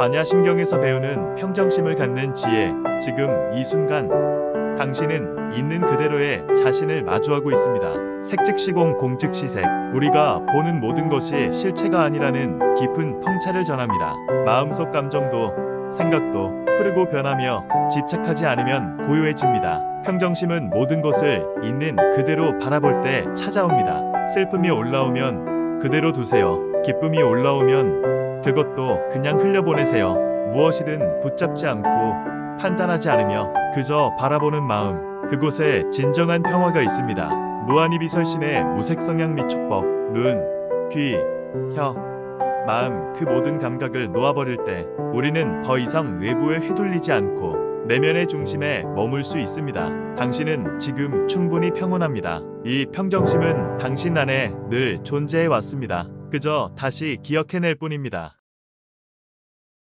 반야심경에서 배우는 평정심을 갖는 지혜. 지금 이 순간 당신은 있는 그대로의 자신을 마주하고 있습니다. 색즉시공 공즉시색. 우리가 보는 모든 것이 실체가 아니라는 깊은 통찰을 전합니다. 마음속 감정도 생각도 흐르고 변하며 집착하지 않으면 고요해집니다. 평정심은 모든 것을 있는 그대로 바라볼 때 찾아옵니다. 슬픔이 올라오면 그대로 두세요. 기쁨이 올라오면 그것도 그냥 흘려보내세요. 무엇이든 붙잡지 않고 판단하지 않으며 그저 바라보는 마음 그곳에 진정한 평화가 있습니다. 무한히 비설신의 무색 성향 및 촉법 눈, 귀, 혀, 마음 그 모든 감각을 놓아버릴 때 우리는 더 이상 외부에 휘둘리지 않고 내면의 중심에 머물 수 있습니다. 당신은 지금 충분히 평온합니다. 이 평정심은 당신 안에 늘 존재해 왔습니다. 그저 다시 기억해낼 뿐입니다.